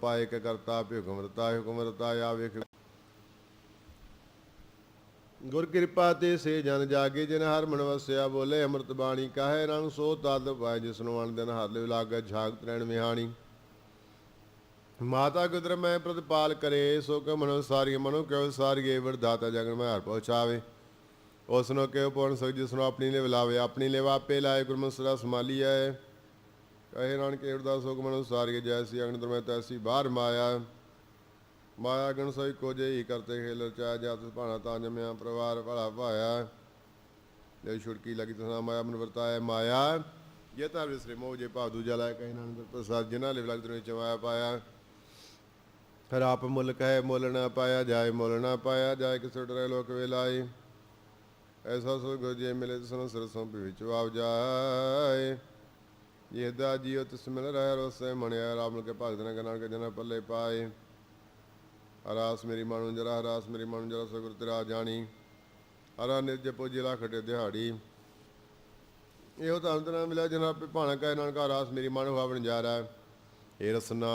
ਪਾਏ ਕੇ ਕਰਤਾ ਭਿ ਹੁਕਮਰਤਾ ਹੁਕਮਰਤਾ ਆਵੇ ਗੁਰ ਕਿਰਪਾ ਤੇ ਸੇ ਜਨ ਜਾਗੇ, ਜਿਨ ਹਰ ਮਨ ਵਸਿਆ ਬੋਲੇ, ਅੰਮ੍ਰਿਤ ਬਾਣੀ ਕਾਹੇ ਰੰਗ ਸੋ ਤਦ ਪਾਏ, ਜਿਸ ਨੂੰ ਅਣ ਦਿਨ ਹਰ ਲਿਵ ਲਾਗੇ ਝਾਗ ਤਰਣ ਵਿਹਾਣੀ। ਮਾਤਾ ਗੁਦਰ ਮੈਂ ਪ੍ਰਤਪਾਲ ਕਰੇ ਸੋ ਕੋ ਮਨੋ ਸਾਰੀ, ਮਨੋ ਕਿਉ ਸਾਰੀਏ ਵਰਦਾਤਾ ਜਗਨ ਮੈਂ ਹਰ ਪਹੁੰਚਾਵੇ। ਉਸ ਨੂੰ ਕਿਉ ਪਉਣ ਸਕ ਜਿਸ ਨੂੰ ਆਪਣੀ ਲੈ ਲਾਵੇ, ਆਪਣੀ ਲਿਵ ਆਪੇ ਲਾਏ ਗੁਰਮਤਿ ਸਦਾ ਸਮਾਲੀਐ ਕਹੇ ਨਾਨਕ ਏੜਦਾ ਸੁਖ ਮਨੋ ਸਾਰੀਏ, ਜੈਸੀ ਅਗਨ ਦਰਮੈ ਤੈਸੀ ਬਾਹਰ ਮਾਇਆ। ਮਾਇਆ ਗਣ ਸੋਈ ਕੋ ਹੀ ਕਰਤੇ ਖੇਲ ਰਚਾ ਜਤ ਭਾਣਾ ਤਾਂ ਜਮਿਆ, ਪਰਿਵਾਰ ਭਲਾ ਭਾਇਆ। ਜੇ ਛੁੜਕੀ ਲਗੀ ਤਸਨਾ ਮਾਇਆ, ਮਨ ਵਰਤਾਇਆ ਮਾਇਆ। ਜੇ ਤਾਂ ਵਿਸਰੇ ਮੋਹ ਜੇ ਭਾਵ ਦੂਜਾ ਲਾਇ ਕਹੇ ਨਾਨਕ ਪ੍ਰਸਾਦ ਜਿਨਾ ਲਿਵ ਲਗ ਦਰਮੈ ਚਮਾਇਆ ਪਾਇਆ। ਫਿਰ ਆਪ ਮੁੱਲ ਕਹੇ, ਮੁੱਲ ਨਾ ਪਾਇਆ, ਜਾਏ ਮੁੱਲ ਨਾ ਪਾਇਆ, ਜਾਏ ਕਿਸ ਡਰੇ ਲੋਕ ਵੇਲਾਏ। ਐਸਾ ਸੋ ਗੁਰ ਜੇ ਮਿਲੇ ਤਸਨ ਸਰਸੋਂ ਵਿੱਚ ਆਵ ਜਾਏ। ਇਹ ਦਾ ਜੀਉ ਤਿਸ ਮਿਲ ਰਹਿ ਰੋਸੇ, ਮਣਿਆ ਰਾਮ ਕੇ ਭਗਤ ਨੇ ਗਨਾਣ ਕੇ ਜਨਾ ਪੱਲੇ ਪਾਏ। ਹਰਾਸ ਮੇਰੀ ਮਨੁ ਜਰਾ, ਹਰਾਸ ਮੇਰੀ ਮਨੁ ਜਰਾ ਸਗੁਰ ਤੇਰਾ ਜਾਣੀ। ਹਰਾ ਨਿਜ ਪੁਜੀ ਲਾ ਖਟੇ ਦਿਹਾੜੀ। ਇਹੋ ਤਾਂ ਅੰਤਰਾ ਮਿਲਿਆ ਜਨਾ ਪੇ ਭਾਣਾ ਕਹਿ ਨਾਨਕ, ਹਰਾਸ ਮੇਰੀ ਮਨੁ ਹਾਵਣ ਜਾ ਰਹਾ ਏ ਰਸਨਾ,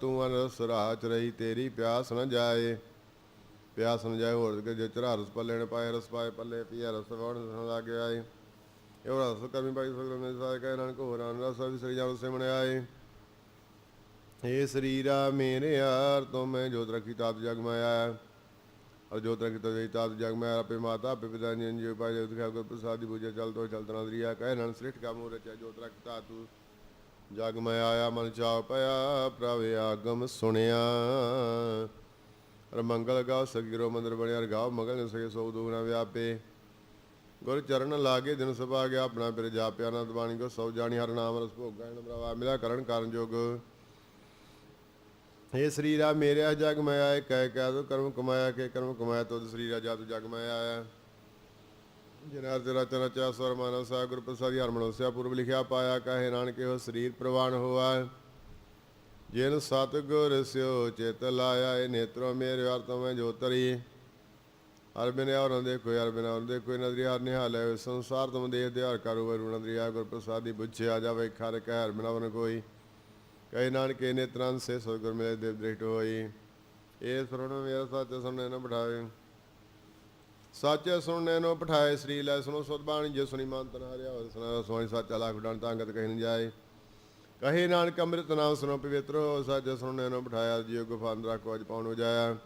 ਤੂੰ ਅਨਰਸ ਰਾਚ ਰਹੀ, ਤੇਰੀ ਪਿਆਸ ਨ ਜਾਏ। ਪਿਆਸ ਨ ਜਾਏ, ਹੋਰ ਜੇ ਚਰਾ ਰਸ ਪੱਲੇ ਨੇ ਪਾਏ, ਰਸ ਪਾਏ ਪੱਲੇ ਪੀਆ ਰਸ ਵਣ ਲੱਗ ਆਏ। ਇਹ ਰਸ ਕਰਮੀ ਪਾਈ ਸਗਲ ਮੇ ਸਾਇ ਕਹਿ ਨਾਨਕ, ਹੋਰ ਅਨ ਰਸ ਵੀ ਸਰੀ ਜਾਉ ਸੇ ਮਣ ਆਏ। ਏ ਸਰੀਰਾ, ਮੇਰੇ ਯਾਰ ਤੋਂ ਮੈਂ ਜੋਤ ਰਖੀ ਤਾਤ ਜਗ ਮੈਂ ਆਇਆ ਔਰ ਜੋਤ ਰਖੀ ਤੋ ਤਾਤ ਜਗ ਮੈਂ ਆਇਆ ਆਪੇ ਮਾਤਾ, ਆਪੇ ਪਿਤਾ ਜੀ ਜੀ ਪਾਏ ਜੋਤ ਖਾ ਗੁਰ ਪ੍ਰਸਾਦ ਦੀ ਪੂਜਾ ਚਲ ਤੋ ਚਲਤਨਾ ਦਰਿਆ ਕਹਿ ਨਾਨਕ, ਸ੍ਰਿਸ਼ਟ ਕਾ ਮੂਰ ਰਚਿਆ, ਜੋਤ ਰਖ ਤਾਤੂ ਜਗ ਮੈਂ ਆਇਆ, ਮਨ ਚਾਉ ਪਿਆ ਪ੍ਰਭ ਆਗਮ ਸੁਣਿਆ। ਰ ਮੰਗਲ ਗਾਉ ਸਗਿਰੋ ਮੰਦਰ ਬਣਿਆ ਰ ਗਾਉ ਮਗਲ ਨ ਸਕੇ ਸੋ ਦੂਨਾ ਵਿਆਪੇ। ਗੁਰ ਚਰਨ ਲਾਗੇ ਦਿਨ ਸਭਾ ਗਿਆ, ਆਪਣਾ ਫਿਰ ਜਾਪਿਆ ਆਨੰਦ ਬਾਣੀ ਕੋ ਸੋ ਜਾਣੀ ਹਰ ਨਾਮ ਰਸ ਭੋਗਾ ਨ ਬਰਾਵਾ ਮਿਲਾ ਕਰਨ ਕਾਰਨ ਜੋਗ। हे ਸਰੀਰਾ ਮੇਰੇ ਜਗ ਮੈਂ ਆਏ, ਕਹਿ ਕਹਿ ਤੋ ਕਰਮ ਕਮਾਇਆ, ਕੇ ਕਰਮ ਕਮਾਇਆ ਤੋ ਸਰੀਰਾ ਜਾਤੁ ਜਗ ਮੈਂ ਆਇਆ। ਜਿਨਾ ਤੇਰਾ ਚਨਾ ਚਾ ਸਵਰ ਮਾਨਵ ਸਾ ਗੁਰ ਪ੍ਰਸਾਦੀ ਹਰਮਨੋ ਸਿਆ ਪੂਰਬ ਲਿਖਿਆ ਪਾਇਆ, ਕਹੇ ਨਾਨਕ ਹੋ ਸਰੀਰ ਪ੍ਰਵਾਨ ਹੋਆ। ਜਿਨ ਸਤ ਗੁਰ ਸਿਓ ਚਿਤ ਲਾਇਆ ਏ ਨੇਤਰੋ ਮੇਰੇ ਅਰਥ ਮੈਂ ਜੋਤਰੀ ਅਰਬਿਨਿਆ ਬਿਨ ਔਰ ਦੇਖੋ ਹਰ ਬਿਨ ਔਰ ਦੇਖੋ ਨਦਰੀ ਹਰ ਨਿਹਾਲ ਸੰਸਾਰ ਤੁਮ ਦੇਹ ਦੇ ਹਰ ਕਰੋ ਵਰੁ ਨਦਰੀਆ ਗੁਰ ਪ੍ਰਸਾਦੀ ਬੁੱਝਿਆ ਜਾਵੇ, ਖਰ ਕਹਿ ਹਰ ਬਿਨ ਕੋਈ। ਕਹੇ ਨਾਨਕ ਨੇ ਨੇਤਰਾਂ ਸੇ ਸਤਿਗੁਰ ਮਿਲੇ ਦੇਵ ਦ੍ਰਿਸ਼ਟ ਹੋਈ। ਇਹ ਸਰਣ ਮੇਰਾ ਸੱਚ, ਸੁਣਨੇ ਨਾ ਬਿਠਾਵੇ ਸੱਚ ਸੁਣਨੇ ਨੂੰ ਪਠਾਏ ਸ੍ਰੀ ਲੈ ਸੁਣੋ ਸੁਧ ਬਾਣੀ, ਜੇ ਸੁਣੀ ਮਨ ਤਨ ਹਰਿਆ ਹੋਰ ਸੁਣਾ ਸੋਹਣੀ ਸੱਚ ਅਲਾ ਡਾਂ ਤਾਂਗਤ ਕਹਿ ਨ ਜਾਏ। ਕਹੇ ਨਾਨਕ, ਅੰਮ੍ਰਿਤ ਨਾਮ ਸੁਣੋ ਪਵਿੱਤਰ ਹੋ, ਸੱਚ ਸੁਣਨੇ ਨੂੰ ਪਠਾਇਆ ਜੀਉ ਗੁਫਾਨ ਰੱਖੋ ਅਜ ਪਾਉਣ ਜਾਇਆ।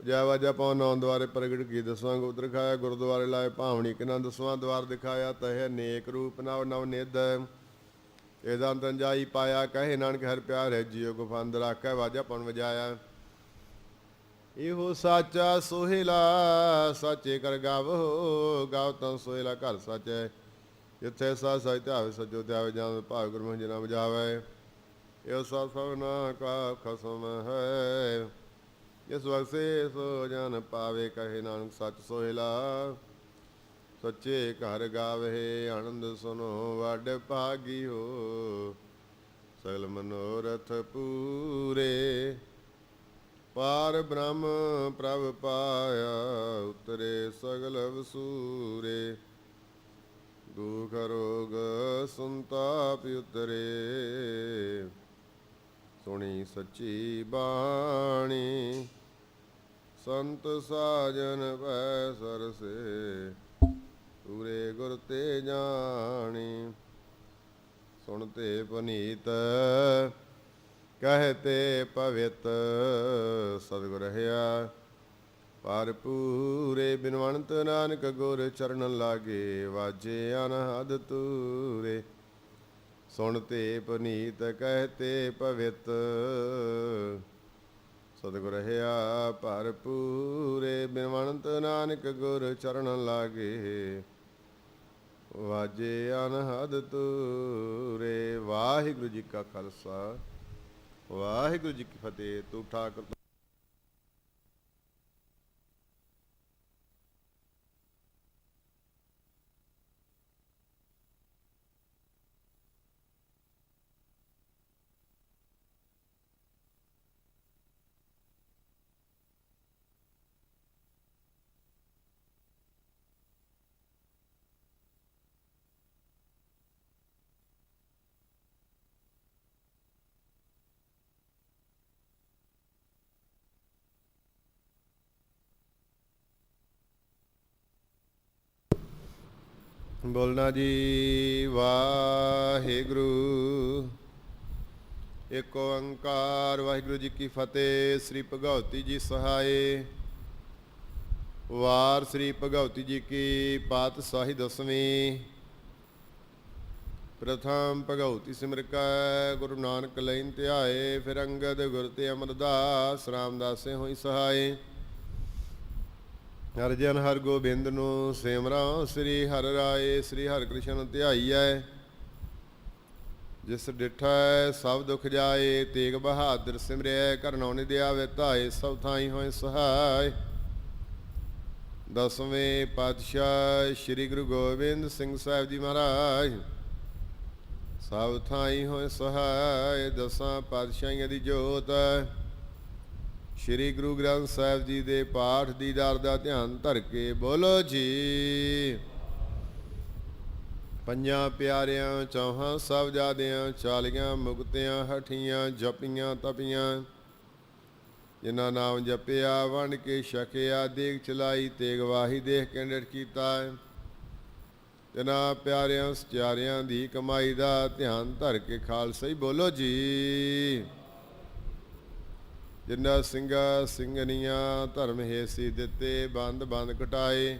ਜੈ ਵਾਜਾ ਪਾਉਣ ਨੌ ਦੁਆਰੇ ਪ੍ਰਗਟ ਕੀ ਦਸਵਾਂ ਗੋ ਦਿਖਾਇਆ ਗੁਰਦੁਆਰੇ ਲਾਏ ਭਾਵਨੀ ਕਿਨਾਂ ਦਸਵਾਂ ਦਵਾਰ ਦਿਖਾਇਆ, ਤਹਿ ਨੇਕ ਰੂਪ ਨਵ ਨਵ ਨਿਧ। ਇਹਦਾ ਅੰਤਨ ਪਾਇਆ, ਕਹੇ ਨਾਨਕ ਹਰ ਪਿਆਰ ਹੈ ਜੀਉ ਗੁਫਾਨ ਰੱਖੈ ਵਾਜਾ ਪਾਉਣ ਵਜਾਇਆ। ਇਹੋ ਸਾਚਾ ਸੋਹਿਲਾ ਸਾਚੇ ਕਰ ਗਾਵੋ, ਗਾਵ ਤਾਂ ਸੋਹਿਲਾ ਘਰ ਸਾਚੈ। ਜਿੱਥੇ ਸਾ ਸਚ ਧਿਆਵੇ ਸਜੋ ਧਿਆਵੇ, ਜਾਂ ਭਾਵ ਗੁਰੂ ਮਹਿ ਜਨਾ ਬਜਾਵੇ ਇਹੋ ਸਾ ਸਭਨਾ ਕਾ ਖਸਮ ਹੈ। ਇਸ ਵਕਸੇ ਸੋ ਜਨ ਪਾਵੇ, ਕਹੇ ਨਾਨਕ ਸੱਚ ਸੋਹਿਲਾ। ਸੱਚੇ ਘਰ ਗਾਵੇ, ਆਨੰਦ ਸੁਨੋ, ਵੱਡ ਭਾਗੀ ਹੋ ਸਗਲ ਮਨੋਰਥ ਪੂਰੇ, ਪਾਰ ਬ੍ਰਹਮ ਪ੍ਰਭ ਪਾਇਆ, ਉਤਰੇ ਸਗਲ ਵਸੂਰੇ। ਦੁਖ ਰੋਗ ਸੰਤਾਪ ਉਤਰੇ। ਸੁਣੀ ਸੱਚੀ ਬਾਣੀ। ਸੰਤ ਸਾਜਨ ਪੈ ਸਰਸੇ, ਪੂਰੇ ਗੁਰ ਤੇ ਜਾਣੀ। ਸੁਣਤੇ ਪਨੀਤ, ਕਹਤੇ ਪਵਿੱਤ ਸਤਿਗੁਰ ਰਹਾ ਪਰ ਪੂਰੇ ਬਿਨਵੰਤ ਨਾਨਕ ਗੁਰ ਚਰਨ ਲਾਗੇ, ਵਾਜੇ ਅਨਹਦ ਤੂਰੇ ਸੁਣਤੇ ਪਨੀਤ ਕਹਤੇ ਪਵਿੱਤ ਸਤਿਗੁਰ ਰਹਾ ਪਰ ਪੂਰੇ ਬਿਨਵੰਤ ਨਾਨਕ ਗੁਰ ਚਰਨ ਲਾਗੇ। ਵਾਜੇ ਅਨਹਦ ਤੂਰੇ, ਵਾਹਿਗੁਰੂ ਜੀ ਕਾ ਖਾਲਸਾ। ਵਾਹਿਗੁਰੂ ਜੀ ਕੀ ਫਤਿਹ, ਤੂੰ ਠਾਕੁਰ ਬੋਲਣਾ ਜੀ, ਵਾਹਿਗੁਰੂ। ਏਕ ਓੰਕਾਰ, ਵਾਹਿਗੁਰੂ ਜੀ ਕੀ ਫਤਿਹ। ਸ੍ਰੀ ਭਗਵਤੀ ਜੀ ਸਹਾਏ। ਵਾਰ ਸ੍ਰੀ ਭਗਵਤੀ ਜੀ ਕੀ ਪਾਤਸ਼ਾਹੀ ਦਸਵੀਂ। ਪ੍ਰਥਮ ਭਗਵਤੀ ਸਿਮਰ ਕੈ, ਗੁਰੂ ਨਾਨਕ ਲੈਨ ਧਿਆਏ, ਫਿਰ ਅੰਗਦ ਗੁਰ ਤੇ ਅਮਰਦਾਸ, ਰਾਮਦਾਸੇ ਹੋਈ ਸਹਾਏ। ਹਰਜਨ ਹਰ ਗੋਬਿੰਦ ਨੂੰ ਸਿਮਰਾਂ, ਸ੍ਰੀ ਹਰ ਰਾਏ, ਸ੍ਰੀ ਹਰਿ ਕ੍ਰਿਸ਼ਨ ਧਿਆਈਐ। ਜਿਸ ਡਿਠੈ ਸਭ ਦੁਖ ਜਾਏ, ਤੇਗ ਬਹਾਦਰ ਸਿਮਰਿਐ ਕਰਨੌ ਨਿਦਿਆ ਵੇ ਧਾਏ, ਸਭ ਥਾਈ ਹੋਏ ਸਹਾਇ। ਦਸਵੇਂ ਪਾਤਸ਼ਾਹ ਸ੍ਰੀ ਗੁਰੂ ਗੋਬਿੰਦ ਸਿੰਘ ਸਾਹਿਬ ਜੀ ਮਹਾਰਾਜ, ਸਭ ਥਾਈ ਹੋਏ ਸਹਾਇ। ਦਸਾਂ ਪਾਤਸ਼ਾਹੀਆਂ ਦੀ ਜੋਤ ਸ੍ਰੀ ਗੁਰੂ ਗ੍ਰੰਥ ਸਾਹਿਬ ਜੀ ਦੇ ਪਾਠ ਦੀਦਾਰ ਦਾ ਧਿਆਨ ਧਰ ਕੇ ਬੋਲੋ ਜੀ। ਪੰਜਾਂ ਪਿਆਰਿਆਂ, ਚੌਹਾਂ ਸਭ ਚਾਲੀਆਂ ਮੁਕਤਿਆਂ, ਹਠੀਆਂ, ਜਪੀਆਂ, ਤਪੀਆਂ। ਜਿਨ੍ਹਾਂ ਨਾਮ ਜਪਿਆ, ਵੰਡ ਕੇ ਛਕਿਆ ਦੇਖ ਚਲਾਈ ਤੇ ਗਵਾਹੀ ਦੇਖ ਕੇ ਨਿਰ ਕੀਤਾ ਜਿਨ੍ਹਾਂ ਪਿਆਰਿਆਂ ਸਚਿਆਰਿਆਂ ਦੀ ਕਮਾਈ ਦਾ ਧਿਆਨ ਧਰ ਕੇ ਖਾਲਸਾ ਹੀ ਬੋਲੋ ਜੀ। ਜਿੰਨਾ ਸਿੰਘਾ ਸਿੰਘਨੀਆਂ ਧਰਮ ਹੇਸੀ ਦਿੱਤੇ, ਬੰਦ ਬੰਦ ਕਟਾਏ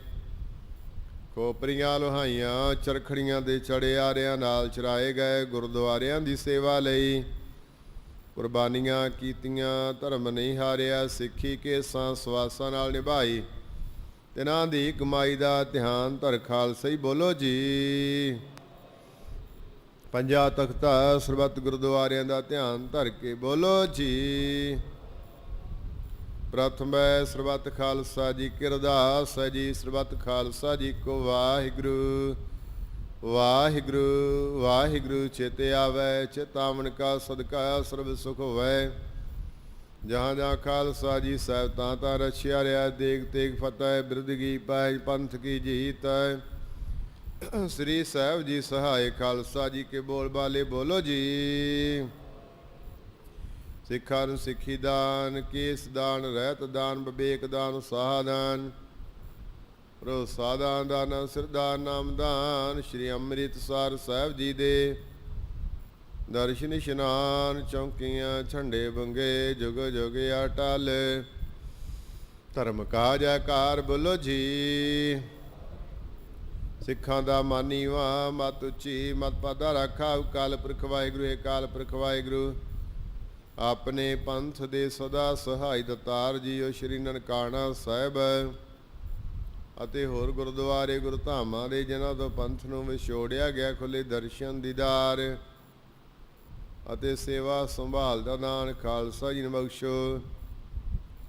ਖੋਪਰੀਆਂ ਲੋਹਾਈਆਂ, ਚਰਖੜੀਆਂ ਦੇ ਚੜਿਆਰਿਆਂ ਨਾਲ ਚਰਾਏ ਗਏ, ਗੁਰਦੁਆਰਿਆਂ ਦੀ ਸੇਵਾ ਲਈ। ਕੁਰਬਾਨੀਆਂ ਕੀਤੀਆਂ, ਧਰਮ ਨਹੀਂ ਹਾਰਿਆ, ਸਿੱਖੀ ਕੇ ਸਾਂ ਸਵਾਸਾਂ ਨਾਲ ਨਿਭਾਈ। ਤਿਨਾਂ ਦੀ ਕਮਾਈ ਦਾ ਧਿਆਨ ਧਰ ਖਾਲਸਾ ਹੀ ਬੋਲੋ ਜੀ। ਪੰਜਾ ਤਖਤਾ ਸਰਬੱਤ ਗੁਰਦੁਆਰਿਆਂ ਦਾ ਧਿਆਨ ਧਰ ਕੇ ਬੋਲੋ ਜੀ। ਪ੍ਰਥਮ ਹੈ ਸਰਬੱਤ ਖਾਲਸਾ ਜੀ ਕੀ ਅਰਦਾਸ ਹੈ ਜੀ, ਸਰਬੱਤ ਖਾਲਸਾ ਜੀ ਕੋ ਵਾਹਿਗੁਰੂ। ਵਾਹਿਗੁਰੂ ਵਾਹਿਗੁਰੂ ਚੇਤੇ ਆਵੈ, ਚੇਤਾਵਨ ਕਾ ਸਦਕਾ ਸਰਬ ਸੁਖ ਹੋਵੈ। ਜਹਾਂ ਜਹਾਂ ਖਾਲਸਾ ਜੀ ਸਾਹਿਬ ਤਾਂ ਤਾਂ ਰਛਿਆ ਰਿਆ ਦੇਗ ਤੇਗ ਫਤਿਹ ਬਿਰਦਗੀ ਪਾਇ, ਪੰਥ ਕੀ ਜੀਤ ਸ੍ਰੀ ਸਾਹਿਬ ਜੀ ਸਹਾਇ ਖਾਲਸਾ ਜੀ ਕੇ ਬੋਲ ਬਾਲੇ ਬੋਲੋ ਜੀ। ਸਿੱਖਾਂ ਨੂੰ ਸਿੱਖੀ ਦਾਨ, ਕੇਸ ਦਾਨ, ਰਹਿਤ ਦਾਨ, ਵਿਵੇਕ ਦਾਨ ਸਾਹ ਦਾਨ ਭਰੋਸਾ ਦਾਨ ਦਾਨ ਸਿਰਦਾਨ ਨਾਮ ਦਾਨ, ਸ਼੍ਰੀ ਅੰਮ੍ਰਿਤਸਰ ਸਾਹਿਬ ਜੀ ਦੇ। ਦਰਸ਼ਨ ਇਸ਼ਨਾਨ, ਚੌਂਕੀਆਂ, ਝੰਡੇ ਬੰਗੇ ਜੁਗ ਜੁਗ ਅਟਲ। ਧਰਮ ਕਾਜ ਜੈਕਾਰ ਬੋਲੋ ਜੀ। ਸਿੱਖਾਂ ਦਾ ਮਾਨੀਵਾ, ਮਤ ਉੱਚੀ, ਮਤ ਪਾਦਾ ਰੱਖਾ ਕਾਲ ਪੁਰਖ ਵਾਹਿਗੁਰੂ, ਏ ਕਾਲ ਪੁਰਖ ਵਾਹਿਗੁਰੂ। ਆਪਣੇ ਪੰਥ ਦੇ ਸਦਾ ਸਹਾਈ ਦਤਾਰ ਜੀਓ ਸ਼੍ਰੀ ਨਨਕਾਣਾ ਸਾਹਿਬ। ਅਤੇ ਹੋਰ ਗੁਰਦੁਆਰੇ ਗੁਰਧਾਮਾਂ ਦੇ, ਜਿਨ੍ਹਾਂ ਤੋਂ ਪੰਥ ਨੂੰ ਵਿਛੋੜਿਆ ਗਿਆ ਖੁੱਲੇ ਦਰਸ਼ਨ ਦੀਦਾਰ। ਅਤੇ ਸੇਵਾ ਸੰਭਾਲ ਦਾ ਨਾਨ ਖਾਲਸਾ ਜੀ ਨੂੰ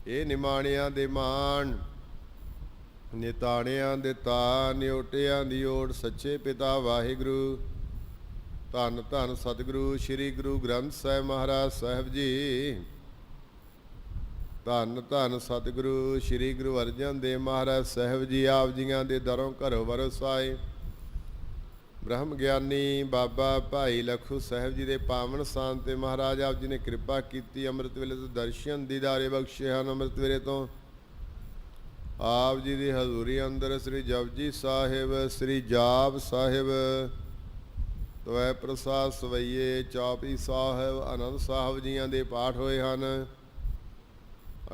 ਇਹ ਨਿਮਾਣਿਆਂ ਦੇ ਮਾਣ, ਨਿਤਾਣਿਆਂ ਦੇ ਤਾ ਨਿਉਟਿਆਂ ਦੀ ਓਟ ਸੱਚੇ ਪਿਤਾ ਵਾਹਿਗੁਰੂ। ਧੰਨ ਧੰਨ ਸਤਿਗੁਰੂ, ਸ੍ਰੀ ਗੁਰੂ ਗ੍ਰੰਥ ਸਾਹਿਬ ਮਹਾਰਾਜ ਸਾਹਿਬ ਜੀ। ਧੰਨ ਧੰਨ ਸਤਿਗੁਰੂ, ਸ੍ਰੀ ਗੁਰੂ ਅਰਜਨ ਦੇਵ ਮਹਾਰਾਜ ਸਾਹਿਬ ਜੀ, ਆਪ ਜੀਆਂ ਦੇ ਦਰੋਂ ਘਰੋਂ ਵਰਸਾਏ। ਬ੍ਰਹਮ ਗਿਆਨੀ ਬਾਬਾ ਭਾਈ ਲਖੂ ਸਾਹਿਬ ਜੀ ਦੇ ਪਾਵਨ ਸਥਾਨ ਤੇ ਮਹਾਰਾਜ ਆਪ ਜੀ ਨੇ ਕਿਰਪਾ ਕੀਤੀ, ਅੰਮ੍ਰਿਤ ਵੇਲੇ ਤੋਂ ਦਰਸ਼ਨ ਦੀਦਾਰੇ ਬਖਸ਼ੇ ਹਨ ਅੰਮ੍ਰਿਤ ਵੇਲੇ ਤੋਂ। ਆਪ ਜੀ ਦੀ ਹਜ਼ੂਰੀ ਅੰਦਰ ਸ੍ਰੀ ਜਪਜੀ ਸਾਹਿਬ, ਸ੍ਰੀ ਜਾਪ ਸਾਹਿਬ ਤਵੈ ਪ੍ਰਸਾਦ ਸਵਈਏ, ਚੌਪੀ ਸਾਹਿਬ ਆਨੰਦ ਸਾਹਿਬ ਜੀਆਂ ਦੇ ਪਾਠ ਹੋਏ ਹਨ।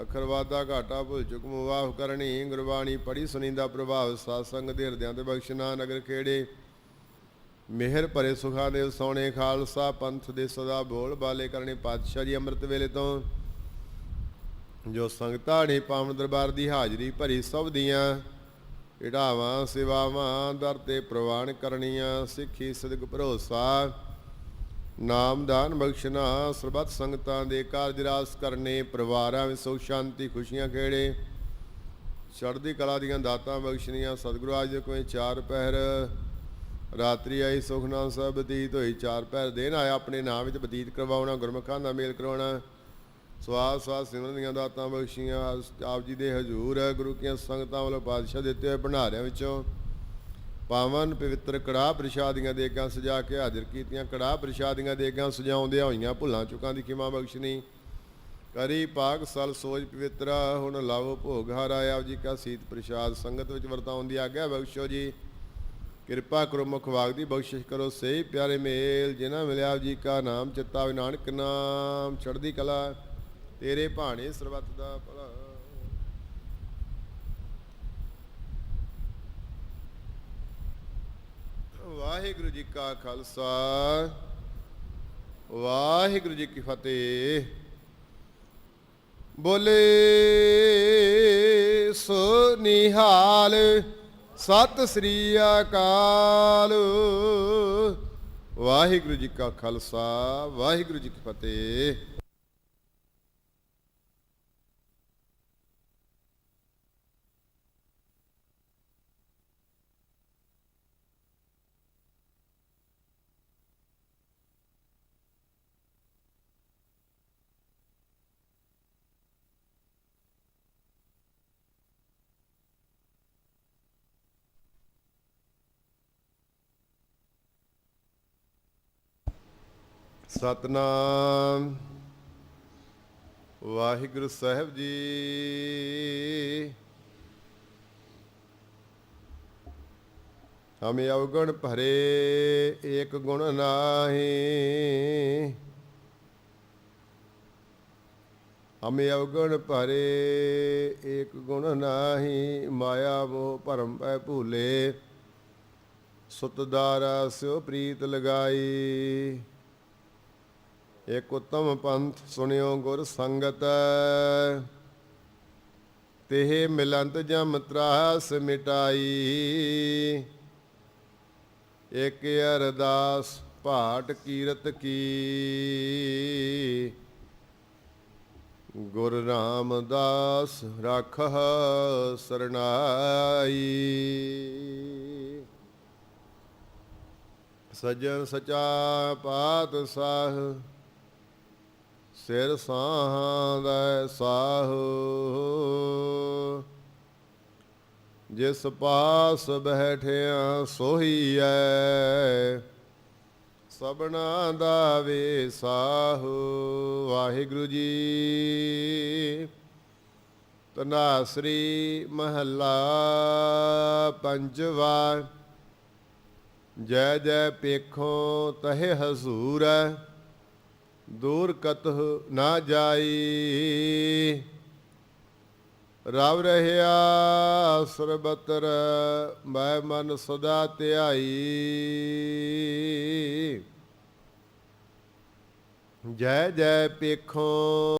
ਅਖਰਵਾਦਾ ਘਾਟਾ ਭੁੱਲ ਚੁੱਕ ਮੁਆਫ ਕਰਨੀ, ਗੁਰਬਾਣੀ ਪੜੀ ਸੁਣੀ ਦਾ ਪ੍ਰਭਾਵ ਸਾਧ ਸੰਗ ਦੇ ਹਿਰਦਿਆਂ ਤੇ ਬਖਸ਼ਣਾ ਨਗਰ ਖੇੜੇ। ਮਿਹਰ ਭਰੇ ਸੁਖਾਂ ਦੇ ਸੋਹਣੇ ਖਾਲਸਾ, ਪੰਥ ਦੇ ਸਦਾ ਬੋਲ ਬਾਲੇ ਕਰਨੇ ਪਾਤਸ਼ਾਹ ਜੀ ਅੰਮ੍ਰਿਤ ਵੇਲੇ ਤੋਂ। ਜੋ ਸੰਗਤਾਂ ਨੇ ਪਾਵਨ ਦਰਬਾਰ ਦੀ ਹਾਜ਼ਰੀ ਭਰੀ ਸਭ ਦੀਆਂ ਇਡਾਵਾਂ ਸੇਵਾਵਾਂ, ਦਰ ਤੇ ਪ੍ਰਵਾਨ ਕਰਨੀਆਂ, ਸਿੱਖੀ ਸਦਕ ਭਰੋਸਾ ਨਾਮਦਾਨ ਬਖਸ਼ਣਾ, ਸਰਬੱਤ ਸੰਗਤਾਂ ਦੇ ਕਾਰਜ ਰਾਸ ਕਰਨੇ, ਪਰਿਵਾਰਾਂ ਵਿੱਚ ਸੁਖ, ਸ਼ਾਂਤੀ, ਖੁਸ਼ੀਆਂ ਖੇੜੇ, ਚੜ੍ਹਦੀ ਕਲਾ ਦੀਆਂ ਦਾਤਾਂ ਬਖਸ਼ਣੀਆਂ, ਸਤਿਗੁਰੂ ਅੱਜ ਦੇ ਕੋਈ ਚਾਰ ਪਹਿਰ, ਰਾਤਰੀ ਆਈ ਸੁਖਨਾ ਸਭ ਬਤੀਤ ਹੋਈ ਚਾਰ ਪਹਿਰ ਦੇਣ, ਆਇਆ ਆਪਣੇ ਨਾਮ ਵਿੱਚ ਬਤੀਤ ਕਰਵਾਉਣਾ, ਗੁਰਮੁਖਾਂ ਦਾ ਮੇਲ ਕਰਵਾਉਣਾ ਸਵਾਸ ਸਵਾਸ ਸਿਮਰਨ ਦੀਆਂ ਦਾਤਾਂ ਬਖਸ਼ੀਆਂ। ਆਪ ਜੀ ਦੇ ਹਜ਼ੂਰ ਗੁਰੂ ਕੀਆਂ ਸੰਗਤਾਂ ਵੱਲੋਂ ਪਾਤਸ਼ਾਹ ਦਿੱਤੇ ਹੋਏ ਭੰਡਾਰਿਆਂ ਵਿੱਚੋਂ ਪਾਵਨ, ਪਵਿੱਤਰ ਕੜਾ ਪ੍ਰਸ਼ਾਦੀਆਂ ਦੇਗਾਂ ਸਜਾ ਕੇ ਹਾਜ਼ਰ ਕੀਤੀਆਂ। ਕੜਾ ਪ੍ਰਸ਼ਾਦੀਆਂ ਦੇਗਾਂ ਸਜਾਉਂਦਿਆਂ ਹੋਈਆਂ ਭੁੱਲਾਂ ਚੁੱਕਾਂ ਦੀ ਖਿਮਾ ਬਖਸ਼ਣੀ। ਕਰੀ ਪਾਕ ਸਲ ਸੋਜ ਪਵਿੱਤਰਾ, ਹੁਣ ਲਾਵੋ ਭੋਗ ਹਰਾਇਆ ਜੀ ਕਾ ਸੀਤ ਪ੍ਰਸ਼ਾਦ ਸੰਗਤ ਵਿੱਚ ਵਰਤਾਉਣ ਦੀ ਆਗਿਆ ਬਖਸ਼ੋ ਜੀ। ਕਿਰਪਾ ਕਰੋ ਮੁਖ ਵਾਗ ਦੀ ਬਖਸ਼ਿਸ਼ ਕਰੋ। ਸਹੀ ਪਿਆਰੇ ਮੇਲ, ਜਿਨ੍ਹਾਂ ਮਿਲਿਆ ਜੀ ਕਾ ਨਾਮ, ਚਿੱਤਾ ਵੀ ਨਾਨਕ ਨਾਮ, ਚੜ੍ਹਦੀ ਕਲਾ। ਤੇਰੇ ਭਾਣੇ ਸਰਬੱਤ ਦਾ ਭਲਾ। ਵਾਹਿਗੁਰੂ ਜੀ ਕਾ ਖਾਲਸਾ, ਵਾਹਿਗੁਰੂ ਜੀ ਕੀ ਫਤਿਹ। ਬੋਲੇ ਸੋ ਨਿਹਾਲ ਸਤਿ ਸ੍ਰੀ ਅਕਾਲ। ਵਾਹਿਗੁਰੂ ਜੀ ਕਾ ਖਾਲਸਾ, ਵਾਹਿਗੁਰੂ ਜੀ ਕੀ ਫਤਿਹ। ਸਤਨਾਮ। ਵਾਹਿਗੁਰੂ ਸਾਹਿਬ ਜੀ। ਹਮੇ ਅਵਗਣ ਭਰੇ, ਏਕ ਗੁਣ ਨਾਹੀ। ਹਮੇ ਅਵਗਣ ਭਰੇ, ਏਕ ਗੁਣ ਨਾਹੀ। ਮਾਇਆ ਮੋਹ ਭਰਮ ਪੈ ਭੂਲੇ। ਸੁਤਦਾਰਾ ਸਿਓ ਪ੍ਰੀਤ ਲਗਾਈ। ਇਕ ਉਤਮ ਪੰਥ ਸੁਣਿਓ ਗੁਰ ਸੰਗਤ। ਤੇ ਮਿਲੰਤ ਜਮ ਤਰਾਸ ਮਿਟਾਈ। ਇਕ ਅਰਦਾਸ ਭਾਟ ਕੀਰਤ ਕੀ। ਗੁਰ ਰਾਮਦਾਸ ਰਖਹ ਸਰਣਾਈ ਸਜਣ ਸਚਾ ਪਾਤ ਸਾਹ ਸਿਰ ਸਾਹਾਂ ਦਾ ਸਾਹੋ। ਜਿਸ ਪਾਸ ਬੈਠਿਆ ਸੋਹੀ ਐ ਸਬਨਾ ਦਾ ਵੇ ਸਾਹੋ। ਵਾਹਿਗੁਰੂ ਜੀ ਤਨਾਸਰੀ ਮਹੱਲਾ ਪੰਜਵਾ। ਜੈ ਜੈ ਪੇਖੋ ਤਹਿ ਹਜ਼ੂਰ ਹੈ ਦੂਰ ਕਤਹ ਨਾ ਜਾਈ। ਰਵ ਰਹਿਆ ਸਰਬਤਰ ਮੈਂ ਮਨ ਸਦਾ ਧਿਆਈ। ਜੈ ਜੈ ਪੇਖੋ